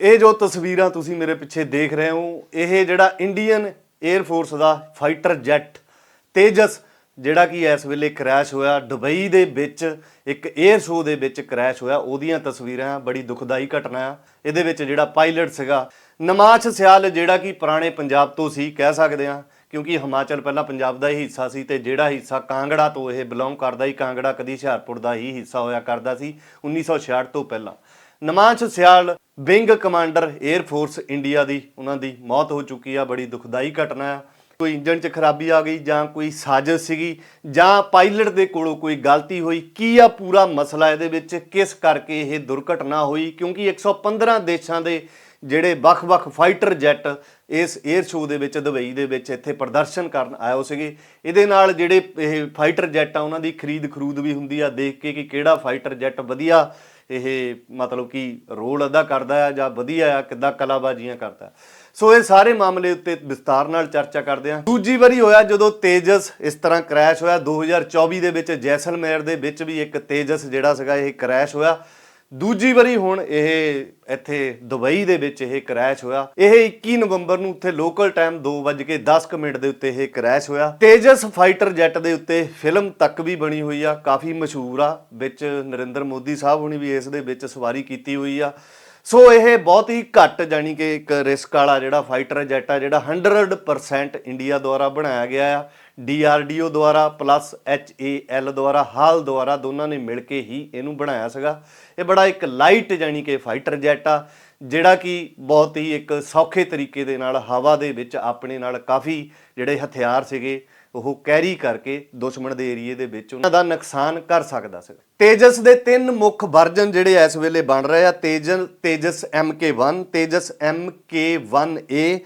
ਇਹ ਜੋ ਤਸਵੀਰਾਂ ਤੁਸੀਂ ਮੇਰੇ ਪਿੱਛੇ ਦੇਖ ਰਹੇ ਹੋ, ਇਹ ਜਿਹੜਾ ਇੰਡੀਅਨ 에ਅਰ ਫੋਰਸ ਦਾ ਫਾਈਟਰ ਜੈਟ ਤੇਜਸ, ਜਿਹੜਾ ਕਿ ਇਸ ਵੇਲੇ ਕ੍ਰੈਸ਼ ਹੋਇਆ ਦੁਬਈ ਦੇ ਵਿੱਚ, ਇੱਕ 에ਅਰ ਸ਼ੋਅ ਦੇ ਵਿੱਚ ਕ੍ਰੈਸ਼ ਹੋਇਆ, ਉਹਦੀਆਂ ਤਸਵੀਰਾਂ, ਬੜੀ ਦੁਖਦਾਈ ਘਟਨਾ ਆ। ਇਹਦੇ ਵਿੱਚ ਜਿਹੜਾ ਪਾਇਲਟ ਸੀਗਾ, ਨਮਾਜ਼ ਸਿਆਲ, ਜਿਹੜਾ ਕਿ ਪੁਰਾਣੇ ਪੰਜਾਬ ਤੋਂ ਸੀ, ਕਹਿ ਸਕਦੇ ਆ ਕਿਉਂਕਿ ਹਿਮਾਚਲ ਪਹਿਲਾਂ ਪੰਜਾਬ ਦਾ ਹੀ ਹਿੱਸਾ ਸੀ ਤੇ ਜਿਹੜਾ ਹਿੱਸਾ ਕਾਂਗੜਾ ਤੋਂ ਇਹ ਬਿਲੋਂਗ ਕਰਦਾ ਹੀ ਕਾਂਗੜਾ ਕਦੀ ਹੁਸ਼ਿਆਰਪੁਰ ਦਾ ਹੀ ਹਿੱਸਾ ਹੋਇਆ ਕਰਦਾ ਸੀ 1966 ਤੋਂ ਪਹਿਲਾਂ। Namansh Syal wing commander air force India ਦੀ ਉਹਨਾਂ ਦੀ ਮੌਤ ਹੋ ਚੁੱਕੀ ਆ, ਬੜੀ ਦੁਖਦਾਈ ਘਟਨਾ ਆ। ਕੋਈ ਇੰਜਨ 'ਚ ਖਰਾਬੀ ਆ ਗਈ ਜਾਂ ਕੋਈ ਸਾਜ਼ਿਸ਼ ਸੀਗੀ ਜਾਂ ਪਾਇਲਟ ਦੇ ਕੋਲੋਂ ਕੋਈ ਗਲਤੀ ਹੋਈ, ਕੀ ਆ ਪੂਰਾ ਮਸਲਾ ਇਹਦੇ ਵਿੱਚ? ਕਿਸ ਕਰਕੇ ਇਹ ਦੁਰਘਟਨਾ ਹੋਈ? ਕਿਉਂਕਿ 115 ਦੇਸ਼ਾਂ ਦੇ ਜਿਹੜੇ ਵੱਖ-ਵੱਖ ਫਾਈਟਰ ਜੈਟ ਇਸ 에ਅਰ ਸ਼ੋਅ ਦੇ ਵਿੱਚ, ਦੁਬਈ ਦੇ ਵਿੱਚ ਇੱਥੇ ਪ੍ਰਦਰਸ਼ਨ ਕਰਨ ਆਏ ਹੋ ਸੀਗੇ। ਇਹਦੇ ਨਾਲ ਜਿਹੜੇ ਇਹ ਫਾਈਟਰ ਜੈਟ ਆ, ਉਹਨਾਂ ਦੀ ਖਰੀਦ ਖਰੂਦ ਵੀ ਹੁੰਦੀ ਆ। ਦੇਖ ਕੇ ਕਿ ਕਿਹੜਾ ਫਾਈਟਰ ਜੈਟ ਵਧੀਆ ਇਹ ਮਤਲਬ ਕਿ ਰੋਲ ਅਦਾ ਕਰਦਾ ਆ ਜਾਂ ਵਧੀਆ ਆ, ਕਿੱਦਾਂ ਕਲਾਬਾਜ਼ੀਆਂ ਕਰਦਾ ਸੋ ਇਹ ਸਾਰੇ ਮਾਮਲੇ ਉੱਤੇ ਵਿਸਤਾਰ ਨਾਲ ਚਰਚਾ ਕਰਦੇ ਹਾਂ ਦੂਜੀ ਵਾਰੀ ਹੋਇਆ ਜਦੋਂ ਤੇਜਸ ਇਸ ਤਰ੍ਹਾਂ ਕ੍ਰੈਸ਼ ਹੋਇਆ। 2024 ਦੇ ਵਿੱਚ ਜੈਸਲਮੇਰ ਦੇ ਵਿੱਚ ਵੀ ਇੱਕ ਤੇਜਸ ਜਿਹੜਾ ਸੀਗਾ, ਇਹ ਕ੍ਰੈਸ਼ ਹੋਇਆ। ਦੂਜੀ ਵਾਰੀ ਹੁਣ ਇਹ ਇੱਥੇ ਦੁਬਈ ਦੇ ਵਿੱਚ ਇਹ ਕ੍ਰੈਸ਼ ਹੋਇਆ। ਇਹ 21 ਨਵੰਬਰ ਨੂੰ ਉੱਥੇ ਲੋਕਲ ਟਾਈਮ 2:10 ਮਿੰਟ ਦੇ ਉੱਤੇ ਇਹ ਕ੍ਰੈਸ਼ ਹੋਇਆ। ਤੇਜਸ ਫਾਈਟਰ ਜੈਟ ਦੇ ਉੱਤੇ ਫਿਲਮ ਤੱਕ ਵੀ ਬਣੀ ਹੋਈ ਆ। ਕਾਫੀ ਮਸ਼ਹੂਰ ਆ। ਵਿੱਚ ਨਰਿੰਦਰ ਮੋਦੀ ਸਾਹਿਬ ਹੁਣੀ ਵੀ ਇਸ ਦੇ ਵਿੱਚ ਸਵਾਰੀ ਕੀਤੀ ਹੋਈ ਆ। ਸੋ ਇਹ ਬਹੁਤ ਹੀ ਘੱਟ ਜਾਨੀ ਕਿ ਇੱਕ ਰਿਸਕ ਵਾਲਾ ਜਿਹੜਾ ਫਾਈਟਰ ਜੈਟ ਆ, ਜਿਹੜਾ 100% ਇੰਡੀਆ ਦੁਆਰਾ ਬਣਾਇਆ ਗਿਆ ਆ। DRDO ਦੁਆਰਾ ਪਲੱਸ HAL ਦੁਆਰਾ, ਹਾਲ ਦੁਆਰਾ ਦੋਨਾਂ ਨੇ ਮਿਲ ਕੇ ਹੀ ਇਹਨੂੰ ਬਣਾਇਆ ਸੀਗਾ। ਇਹ ਬੜਾ ਇੱਕ ਲਾਈਟ ਜਾਨੀ ਕਿ ਫਾਈਟਰ ਜੈਟ ਆ, ਜਿਹੜਾ ਕਿ ਬਹੁਤ ਹੀ ਇੱਕ ਸੌਖੇ ਤਰੀਕੇ ਦੇ ਨਾਲ ਹਵਾ ਦੇ ਵਿੱਚ ਆਪਣੇ ਨਾਲ ਕਾਫੀ ਜਿਹੜੇ ਹਥਿਆਰ ਸੀਗੇ, ਉਹ ਕੈਰੀ ਕਰਕੇ ਦੁਸ਼ਮਣ ਦੇ ਏਰੀਏ ਦੇ ਵਿੱਚ ਉਹਨਾਂ ਦਾ ਨੁਕਸਾਨ ਕਰ ਸਕਦਾ ਸੀ। ਤੇਜਸ ਦੇ ਤਿੰਨ ਮੁੱਖ ਵਰਜਨ ਜਿਹੜੇ ਇਸ ਵੇਲੇ ਬਣ ਰਹੇ ਆ, ਤੇਜਨ, Tejas MK1 Tejas MK1A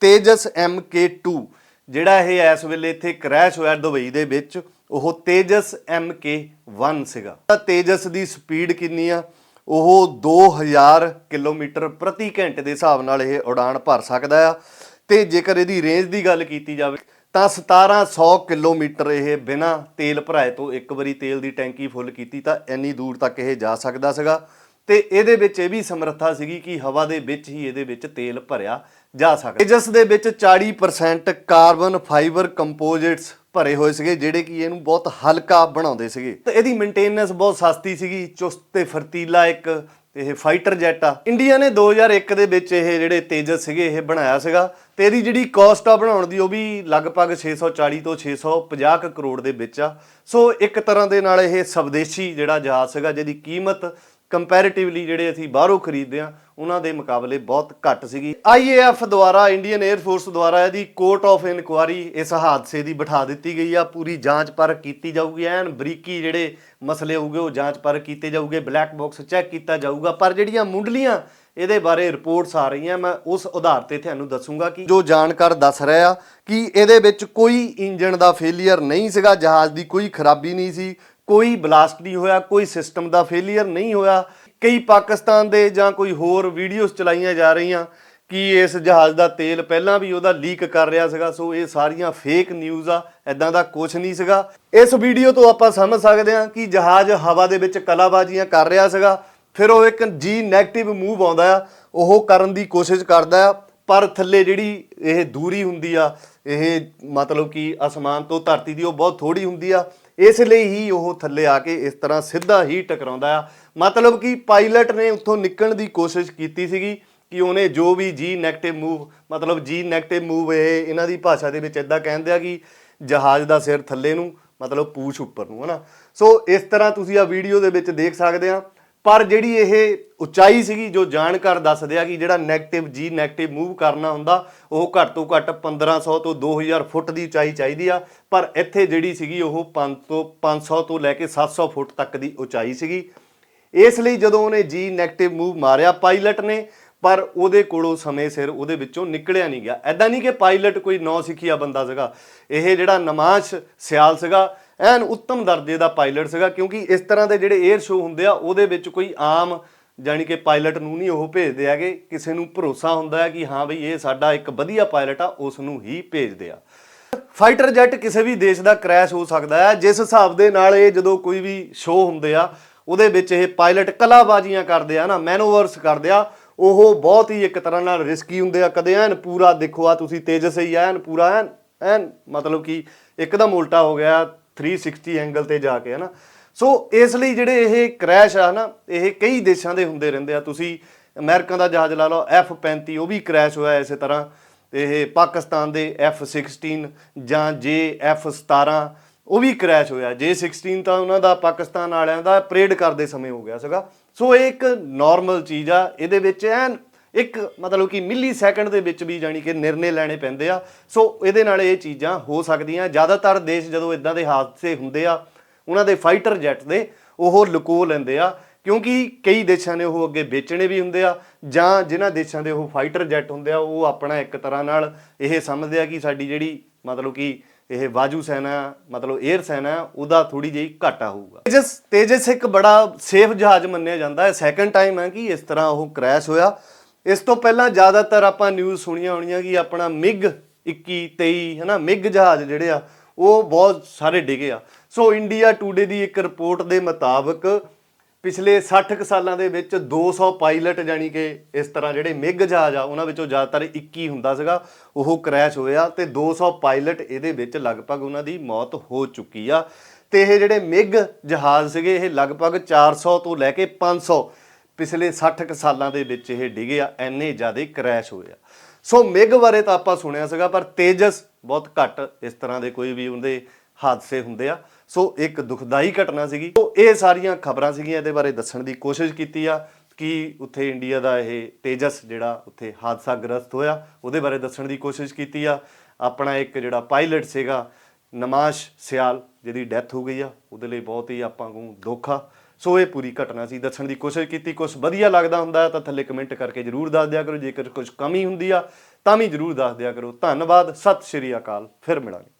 Tejas MK2 ਜਿਹੜਾ ਇਹ ਇਸ ਵੇਲੇ ਇੱਥੇ ਕ੍ਰੈਸ਼ ਹੋਇਆ ਦੁਬਈ ਦੇ ਵਿੱਚ, ਉਹ ਤੇਜਸ MK1 ਸੀਗਾ। ਤਾਂ ਤੇਜਸ ਦੀ ਸਪੀਡ ਕਿੰਨੀ ਆ? ਉਹ 2000 ਕਿਲੋਮੀਟਰ ਪ੍ਰਤੀ ਘੰਟੇ ਦੇ ਹਿਸਾਬ ਨਾਲ ਇਹ ਉਡਾਨ ਭਰ ਸਕਦਾ ਆ। ਤੇ ਜੇਕਰ ਇਹਦੀ ਰੇਂਜ ਦੀ ਗੱਲ ਕੀਤੀ ਜਾਵੇ, ਤਾਂ 1700 ਕਿਲੋਮੀਟਰ ਇਹ ਬਿਨਾ ਤੇਲ ਭਰਾਏ ਤੋਂ ਇੱਕ ਵਾਰੀ ਤੇਲ ਦੀ ਟੈਂਕੀ ਫੁੱਲ ਕੀਤੀ ਤਾਂ ਇੰਨੀ ਦੂਰ ਤੱਕ ਇਹ ਜਾ ਸਕਦਾ ਸੀਗਾ। ਤੇ ਇਹਦੇ ਵਿੱਚ ਇਹ ਵੀ ਸਮਰੱਥਾ ਸੀਗੀ ਕਿ ਹਵਾ ਦੇ ਵਿੱਚ ਹੀ ਇਹਦੇ ਵਿੱਚ ਤੇਲ ਭਰਿਆ ਜਾ ਸਕਦਾ। ਜਿਸ ਦੇ ਵਿੱਚ 40% ਕਾਰਬਨ ਫਾਈਬਰ ਕੰਪੋਜ਼ਿਟਸ ਭਰੇ ਹੋਏ ਸੀਗੇ, ਜਿਹੜੇ ਕਿ ਇਹਨੂੰ ਬਹੁਤ ਹਲਕਾ ਬਣਾਉਂਦੇ ਸੀਗੇ। ਤੇ ਇਹਦੀ ਮੇਨਟੇਨੈਂਸ ਬਹੁਤ ਸਸਤੀ ਸੀਗੀ, ਚੁਸਤ ਤੇ ਫਰਤੀਲਾ ਇੱਕ ਇਹ ਫਾਈਟਰ ਜੈਟ ਆ। ਇੰਡੀਆ ਨੇ 2001 ਦੇ ਵਿੱਚ ਇਹ ਜਿਹੜੇ ਤੇਜਸ ਸੀਗੇ, ਇਹ ਬਣਾਇਆ ਸੀਗਾ। ਤੇ ਇਹਦੀ ਜਿਹੜੀ ਕਾਸਟ ਆ ਬਣਾਉਣ ਦੀ, ਉਹ ਵੀ ਲਗਭਗ 640 ਤੋਂ 650 ਕੁ ਕਰੋੜ ਦੇ ਵਿੱਚ ਆ। ਸੋ ਇੱਕ ਤਰ੍ਹਾਂ ਦੇ ਨਾਲ ਇਹ ਸਵਦੇਸ਼ੀ ਜਿਹੜਾ ਜਹਾਜ਼ ਸੀਗਾ, ਜਿਹਦੀ ਕੀਮਤ ਕੰਪੈਰੀਟਿਵਲੀ ਜਿਹੜੇ ਅਸੀਂ ਬਾਹਰੋਂ ਖਰੀਦਦੇ ਆ ਉਹਨਾਂ ਦੇ ਮੁਕਾਬਲੇ ਬਹੁਤ ਘੱਟ ਸੀਗੀ। ਆਈਏਐਫ ਦੁਆਰਾ ਇੰਡੀਅਨ 에ਅਰ ਫੋਰਸ ਦੁਆਰਾ ਇਹਦੀ ਕੋਰਟ ਆਫ ਇਨਕੁਆਰੀ ਇਸ ਹਾਦਸੇ ਦੀ ਬਿਠਾ ਦਿੱਤੀ ਗਈ ਆ। ਪੂਰੀ ਜਾਂਚ ਪਰ ਕੀਤੀ ਜਾਊਗੀ, ਐਨ ਬਰੀਕੀ ਜਿਹੜੇ ਮਸਲੇ ਹੋਊਗੇ ਉਹ ਜਾਂਚ ਪਰ ਕੀਤੇ ਜਾਊਗੇ ਬਲੈਕ ਬਾਕਸ ਚੈੱਕ ਕੀਤਾ ਜਾਊਗਾ। ਪਰ ਜਿਹੜੀਆਂ ਮੁੰਡਲੀਆਂ ਇਹਦੇ ਬਾਰੇ ਰਿਪੋਰਟਸ ਆ ਰਹੀਆਂ, ਮੈਂ ਉਸ ਆਧਾਰ ਤੇ ਤੁਹਾਨੂੰ ਦੱਸੂਗਾ ਕਿ ਜੋ ਜਾਣਕਾਰ ਦੱਸ ਰਿਹਾ ਕਿ ਇਹਦੇ ਵਿੱਚ ਕੋਈ ਇੰਜਨ ਦਾ ਫੇਲਿਅਰ ਨਹੀਂ ਸੀਗਾ, ਜਹਾਜ਼ ਦੀ ਕੋਈ ਖਰਾਬੀ ਨਹੀਂ ਸੀ ਕੋਈ ਬਲਾਸਟ ਨਹੀਂ ਹੋਇਆ, ਕੋਈ ਸਿਸਟਮ ਦਾ ਫੇਲਿਅਰ ਨਹੀਂ ਹੋਇਆ। ਕਈ ਪਾਕਿਸਤਾਨ ਦੇ ਜਾਂ ਕੋਈ ਹੋਰ ਵੀਡੀਓਜ਼ ਚਲਾਈਆਂ ਜਾ ਰਹੀਆਂ ਕਿ ਇਸ ਜਹਾਜ਼ ਦਾ ਤੇਲ ਪਹਿਲਾਂ ਵੀ ਉਹਦਾ ਲੀਕ ਕਰ ਰਿਹਾ ਸੀਗਾ, ਸੋ ਇਹ ਸਾਰੀਆਂ ਫੇਕ ਨਿਊਜ਼ ਆ ਐਦਾਂ ਦਾ ਕੁਝ ਨਹੀਂ ਸੀਗਾ। ਇਸ ਵੀਡੀਓ ਤੋਂ ਆਪਾਂ ਸਮਝ ਸਕਦੇ ਹਾਂ ਕਿ ਜਹਾਜ਼ ਹਵਾ ਦੇ ਵਿੱਚ ਕਲਾਬਾਜ਼ੀਆਂ ਕਰ ਰਿਹਾ ਸੀਗਾ। ਫਿਰ ਉਹ ਇੱਕ ਜੀ 네ਗੇਟਿਵ ਮੂਵ ਆਉਂਦਾ ਆ, ਉਹ ਕਰਨ ਦੀ ਕੋਸ਼ਿਸ਼ ਕਰਦਾ ਆ, ਪਰ ਥੱਲੇ ਜਿਹੜੀ ਇਹ ਦੂਰੀ ਹੁੰਦੀ ਆ, ਇਹ ਮਤਲਬ ਕਿ ਅਸਮਾਨ ਤੋਂ ਧਰਤੀ ਦੀ ਉਹ ਬਹੁਤ ਥੋੜੀ ਹੁੰਦੀ ਆ ਇਸ ਲਈ ਹੀ ਉਹ ਥੱਲੇ ਆ ਕੇ ਇਸ ਤਰ੍ਹਾਂ ਸਿੱਧਾ ਹੀ ਟਕਰਾਉਂਦਾ ਆ। ਮਤਲਬ ਕਿ ਪਾਇਲਟ ਨੇ ਉੱਥੋਂ ਨਿਕਲਣ ਦੀ ਕੋਸ਼ਿਸ਼ ਕੀਤੀ ਸੀਗੀ ਕਿ ਉਹਨੇ ਜੋ ਵੀ ਜੀ 네ਗੇਟਿਵ ਮੂਵ ਮਤਲਬ ਜੀ 네ਗੇਟਿਵ ਮੂਵ ਇਹ, ਇਹਨਾਂ ਦੀ ਭਾਸ਼ਾ ਦੇ ਵਿੱਚ ਇਦਾਂ ਕਹਿੰਦੇ ਆ ਕਿ ਜਹਾਜ਼ ਦਾ ਸਿਰ ਥੱਲੇ ਨੂੰ, ਮਤਲਬ ਪੂਛ ਉੱਪਰ ਨੂੰ, ਹਨਾ। ਸੋ ਇਸ ਤਰ੍ਹਾਂ ਤੁਸੀਂ ਆ ਵੀਡੀਓ ਦੇ ਵਿੱਚ ਦੇਖ ਸਕਦੇ ਆ। ਪਰ ਜਿਹੜੀ ਇਹ ਉਚਾਈ ਸੀਗੀ ਜੋ ਜਾਣਕਾਰ ਦੱਸਦੇ ਆ ਕਿ ਜਿਹੜਾ 네ਗੇਟਿਵ ਜੀ 네ਗੇਟਿਵ ਮੂਵ ਕਰਨਾ ਹੁੰਦਾ, ਉਹ ਘੱਟ ਤੋਂ ਘੱਟ 1500 ਤੋਂ 2000 ਫੁੱਟ ਦੀ ਉਚਾਈ ਚਾਹੀਦੀ ਆ, ਪਰ ਇੱਥੇ ਜਿਹੜੀ ਸੀਗੀ ਉਹ 5 ਤੋਂ 500 ਤੋਂ ਲੈ ਕੇ 700 ਫੁੱਟ ਤੱਕ ਦੀ ਉਚਾਈ ਸੀਗੀ। ਇਸ ਲਈ ਜਦੋਂ ਉਹਨੇ ਜੀ 네ਗੇਟਿਵ ਮੂਵ ਮਾਰਿਆ ਪਾਇਲਟ ਨੇ, ਪਰ ਉਹਦੇ ਕੋਲੋਂ ਸਮੇਂ ਸਿਰ ਉਹਦੇ ਵਿੱਚੋਂ ਨਿਕਲਿਆ ਨਹੀਂ ਗਿਆ। ਐਦਾਂ ਨਹੀਂ ਕਿ ਪਾਇਲਟ ਕੋਈ ਨੌ ਸਿੱਖਿਆ ਬੰਦਾ ਸੀਗਾ, ਇਹ ਜਿਹੜਾ ਨਮਾਸ਼ ਸਿਆਲ ਸੀਗਾ, ਐਨ ਉੱਤਮ ਦਰਜੇ ਦਾ ਪਾਇਲਟ ਸੀਗਾ, ਕਿਉਂਕਿ ਇਸ ਤਰ੍ਹਾਂ ਦੇ ਜਿਹੜੇ 에ਅਰ ਸ਼ੋ ਹੁੰਦੇ ਆ, ਉਹਦੇ ਵਿੱਚ ਕੋਈ ਆਮ ਜਾਨੀ ਕਿ ਪਾਇਲਟ ਨੂੰ ਨਹੀਂ ਉਹ ਭੇਜਦੇ ਹੈਗੇ, ਕਿਸੇ ਨੂੰ ਭਰੋਸਾ ਹੁੰਦਾ ਹੈ ਕਿ ਹਾਂ ਬਈ ਇਹ ਸਾਡਾ ਇੱਕ ਵਧੀਆ ਪਾਇਲਟ ਆ, ਉਸ ਨੂੰ ਹੀ ਭੇਜਦੇ ਆ। ਫਾਈਟਰ ਜੈਟ ਕਿਸੇ ਵੀ ਦੇਸ਼ ਦਾ ਕ੍ਰੈਸ਼ ਹੋ ਸਕਦਾ ਹੈ, ਜਿਸ ਹਿਸਾਬ ਦੇ ਨਾਲ ਇਹ ਜਦੋਂ ਕੋਈ ਵੀ ਸ਼ੋਅ ਹੁੰਦੇ ਆ, ਉਹਦੇ ਵਿੱਚ ਇਹ ਪਾਇਲਟ ਕਲਾਬਾਜ਼ੀਆਂ ਕਰਦੇ ਆ ਨਾ, ਮੈਨੋਵਰਸ ਕਰਦੇ ਆ, ਉਹ ਬਹੁਤ ਹੀ ਇੱਕ ਤਰ੍ਹਾਂ ਨਾਲ ਰਿਸਕੀ ਹੁੰਦੇ ਆ ਕਦੇ, ਐਨ ਪੂਰਾ ਦੇਖੋ ਆ ਤੁਸੀਂ ਤੇਜਸ ਹੀ ਐਨ ਪੂਰਾ, ਐਨ ਐਨ ਮਤਲਬ ਕਿ ਇੱਕਦਮ ਉਲਟਾ ਹੋ ਗਿਆ 360 ਐਂਗਲ ਤੇ ਜਾ ਕੇ ਹਨਾ ਸੋ ਇਸ ਲਈ ਜਿਹੜੇ ਇਹ ਕ੍ਰੈਸ਼ ਆ ਨਾ, ਇਹ ਕਈ ਦੇਸ਼ਾਂ ਦੇ ਹੁੰਦੇ ਰਹਿੰਦੇ ਆ। ਤੁਸੀਂ ਅਮਰੀਕਾ ਦਾ ਜਹਾਜ਼ ਲਾ ਲਓ, F35, ਉਹ ਵੀ ਕ੍ਰੈਸ਼ ਹੋਇਆ ਇਸੇ ਤਰ੍ਹਾਂ। ਇਹ ਪਾਕਿਸਤਾਨ ਦੇ F16 ਜਾਂ JF17 ਉਹ ਵੀ ਕ੍ਰੈਸ਼ ਹੋਇਆ। J16 ਤਾਂ ਉਹਨਾਂ ਦਾ, ਪਾਕਿਸਤਾਨ ਵਾਲਿਆਂ ਦਾ ਪਰੇਡ ਕਰਦੇ ਸਮੇਂ ਹੋ ਗਿਆ ਸੀਗਾ। ਸੋ ਇਹ ਇੱਕ ਨਾਰਮਲ ਚੀਜ਼ ਆ। ਇਹਦੇ ਵਿੱਚ ਐਨ ਇੱਕ ਮਤਲਬ ਕਿ ਮਿਲੀ ਸੈਕਿੰਡ ਦੇ ਵਿੱਚ ਵੀ ਜਾਨੀ ਕਿ ਨਿਰਣੇ ਲੈਣੇ ਪੈਂਦੇ ਆ। ਸੋ ਇਹਦੇ ਨਾਲ ਇਹ ਚੀਜ਼ਾਂ ਹੋ ਸਕਦੀਆਂ। ਜ਼ਿਆਦਾਤਰ ਦੇਸ਼ ਜਦੋਂ ਇਦਾਂ ਦੇ ਹਾਦਸੇ ਹੁੰਦੇ ਆ ਉਹਨਾਂ ਦੇ ਫਾਈਟਰ ਜੈਟ ਦੇ ਉਹ ਲੁਕੋ ਲੈਂਦੇ ਆ, ਕਿਉਂਕਿ ਕਈ ਦੇਸ਼ਾਂ ਨੇ ਉਹ ਅੱਗੇ ਵੇਚਣੇ ਵੀ ਹੁੰਦੇ ਆ, ਜਾਂ ਜਿਨ੍ਹਾਂ ਦੇਸ਼ਾਂ ਦੇ ਉਹ ਫਾਈਟਰ ਜੈਟ ਹੁੰਦੇ ਆ, ਉਹ ਆਪਣਾ ਇੱਕ ਤਰ੍ਹਾਂ ਨਾਲ ਇਹ ਸਮਝਦੇ ਆ ਕਿ ਸਾਡੀ ਜਿਹੜੀ ਮਤਲਬ ਕਿ ਇਹ ਵਾਜੂ ਸੈਨਾ, ਮਤਲਬ 에ਅਰ ਸੈਨਾ, ਉਹਦਾ ਥੋੜੀ ਜਿਹੀ ਘਾਟਾ ਹੋਊਗਾ। ਤੇਜਸ ਤੇਜਸ ਇੱਕ ਬੜਾ ਸੇਫ ਜਹਾਜ਼ ਮੰਨਿਆ ਜਾਂਦਾ ਹੈ। ਸੈਕੰਡ ਟਾਈਮ ਹੈ ਕਿ ਇਸ ਤਰ੍ਹਾਂ ਉਹ ਕ੍ਰੈਸ਼ ਹੋਇਆ। ਇਸ ਤੋਂ ਪਹਿਲਾਂ ਜ਼ਿਆਦਾਤਰ ਆਪਾਂ ਨਿਊਜ਼ ਸੁਣੀਆਂ ਹੋਣੀਆਂ ਕਿ ਆਪਣਾ ਮਿਗ 21 23 ਹਨਾ ਮਿਗ ਜਹਾਜ਼ ਜਿਹੜੇ ਆ ਉਹ ਬਹੁਤ ਸਾਰੇ ਡਿਗੇ ਆ। ਸੋ ਇੰਡੀਆ ਟੂਡੇ ਦੀ ਇੱਕ ਰਿਪੋਰਟ ਦੇ ਮੁਤਾਬਕ ਪਿਛਲੇ 60 ਕੁ ਸਾਲਾਂ ਦੇ ਵਿੱਚ 200 ਪਾਇਲਟ ਜਾਨੀ ਕਿ ਇਸ ਤਰ੍ਹਾਂ ਜਿਹੜੇ ਮਿਗ ਜਹਾਜ਼ ਆ, ਉਹਨਾਂ ਵਿੱਚੋਂ ਜ਼ਿਆਦਾਤਰ 21 ਹੁੰਦਾ ਸੀਗਾ, ਉਹ ਕ੍ਰੈਸ਼ ਹੋਇਆ ਤੇ 200 ਪਾਇਲਟ ਇਹਦੇ ਵਿੱਚ ਲਗਭਗ ਉਹਨਾਂ ਦੀ ਮੌਤ ਹੋ ਚੁੱਕੀ ਆ। ਤੇ ਇਹ ਜਿਹੜੇ ਮਿਗ ਜਹਾਜ਼ ਸੀਗੇ, ਇਹ ਲਗਭਗ 400 ਤੋਂ ਲੈ ਕੇ 500 ਪਿਛਲੇ 60 ਕੁ ਸਾਲਾਂ ਦੇ ਵਿੱਚ ਇਹ ਡਿਗੇ ਆ ਐਨੇ ਜ਼ਿਆਦਾ ਕ੍ਰੈਸ਼ ਹੋਏ ਆ। ਸੋ ਮਿਗ ਬਾਰੇ ਤਾਂ ਆਪਾਂ ਸੁਣਿਆ ਸੀਗਾ, ਪਰ ਤੇਜਸ ਬਹੁਤ ਘੱਟ ਇਸ ਤਰ੍ਹਾਂ ਦੇ ਕੋਈ ਵੀ ਉਹਦੇ ਹਾਦਸੇ ਹੁੰਦੇ ਆ। ਸੋ ਇੱਕ ਦੁਖਦਾਈ ਘਟਨਾ ਸੀਗੀ। ਸੋ ਇਹ ਸਾਰੀਆਂ ਖਬਰਾਂ ਸੀਗੀਆਂ, ਇਹਦੇ ਬਾਰੇ ਦੱਸਣ ਦੀ ਕੋਸ਼ਿਸ਼ ਕੀਤੀ ਆ ਕਿ ਉੱਥੇ ਇੰਡੀਆ ਦਾ ਇਹ ਤੇਜਸ ਜਿਹੜਾ ਉੱਥੇ ਹਾਦਸਾ ਗ੍ਰਸਤ ਹੋਇਆ, ਉਹਦੇ ਬਾਰੇ ਦੱਸਣ ਦੀ ਕੋਸ਼ਿਸ਼ ਕੀਤੀ ਆ। ਆਪਣਾ ਇੱਕ ਜਿਹੜਾ ਪਾਇਲਟ ਸੀਗਾ ਨਮਾਸ਼ ਸਿਆਲ, ਜਿਹਦੀ ਡੈਥ ਹੋ ਗਈ ਆ, ਉਹਦੇ ਲਈ ਬਹੁਤ ਹੀ ਆਪਾਂ ਨੂੰ ਦੁੱਖ ਆ ਸੋ ਇਹ ਪੂਰੀ ਘਟਨਾ ਸੀ। ਦੱਸਣ ਦੀ ਕੋਸ਼ਿਸ਼ ਕੀਤੀ ਕੁਝ ਵਧੀਆ ਲੱਗਦਾ ਹੁੰਦਾ ਤਾਂ ਥੱਲੇ ਕਮੈਂਟ ਕਰਕੇ ਜਰੂਰ ਦੱਸ ਦਿਆ ਕਰੋ। ਜੇਕਰ ਕੁਝ ਕਮੀ ਹੁੰਦੀ ਆ ਤਾਂ ਵੀ ਜਰੂਰ ਦੱਸ ਦਿਆ ਕਰੋ। ਧੰਨਵਾਦ, ਸਤਿ ਸ਼੍ਰੀ ਅਕਾਲ, ਫਿਰ ਮਿਲਾਂਗੇ।